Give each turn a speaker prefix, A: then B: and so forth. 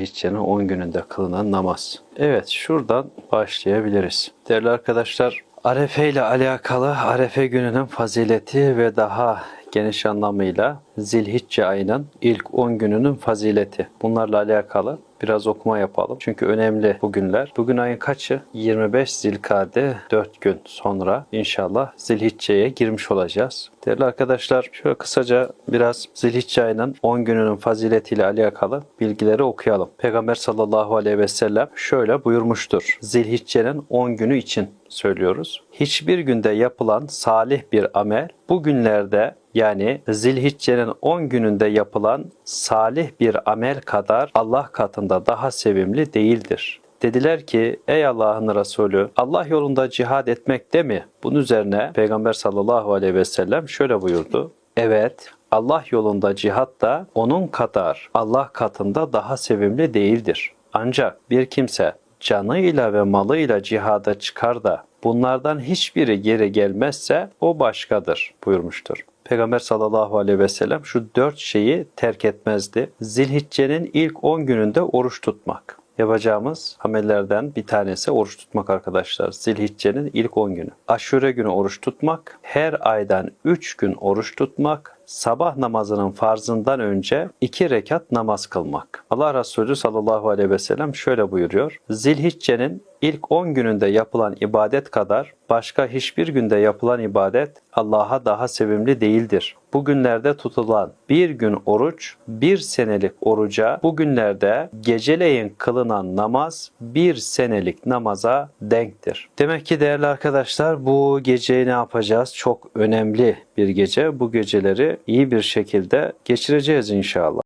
A: Zilhicce'nin 10 gününde kılınan namaz. Evet şuradan başlayabiliriz. Değerli arkadaşlar Arefe ile alakalı Arefe gününün fazileti ve daha geniş anlamıyla Zilhicce ayının ilk 10 gününün fazileti. Bunlarla alakalı biraz okuma yapalım. Çünkü önemli bu günler. Bugün ayın kaçı? 25 Zilkade 4 gün sonra inşallah Zilhicce'ye girmiş olacağız. Değerli arkadaşlar şöyle kısaca biraz Zilhicce ayının 10 gününün faziletiyle alakalı bilgileri okuyalım. Peygamber sallallahu aleyhi ve sellem şöyle buyurmuştur. Zilhicce'nin 10 günü için söylüyoruz. Hiçbir günde yapılan salih bir amel bu günlerde yani Zilhicce'nin 10 gününde yapılan salih bir amel kadar Allah katında daha sevimli değildir. Dediler ki ey Allah'ın Resulü Allah yolunda cihad etmek de mi? Bunun üzerine Peygamber sallallahu aleyhi ve sellem şöyle buyurdu. Evet Allah yolunda cihat da onun kadar Allah katında daha sevimli değildir. Ancak bir kimse canıyla ve malıyla cihada çıkar da bunlardan hiçbiri geri gelmezse o başkadır buyurmuştur. Peygamber sallallahu aleyhi ve sellem şu dört şeyi terk etmezdi. Zilhicce'nin ilk 10 gününde oruç tutmak. Yapacağımız amellerden bir tanesi oruç tutmak arkadaşlar. Zilhicce'nin ilk 10 günü. Aşure günü oruç tutmak, her aydan 3 gün oruç tutmak, sabah namazının farzından önce 2 rekat namaz kılmak. Allah Resulü sallallahu aleyhi ve sellem şöyle buyuruyor. Zilhicce'nin ilk 10 gününde yapılan ibadet kadar başka hiçbir günde yapılan ibadet Allah'a daha sevimli değildir. Bu günlerde tutulan bir gün oruç, bir senelik oruca, bu günlerde geceleyin kılınan namaz bir senelik namaza denktir. Demek ki değerli arkadaşlar bu geceyi ne yapacağız? Çok önemli bir gece. Bu geceleri iyi bir şekilde geçireceğiz inşallah.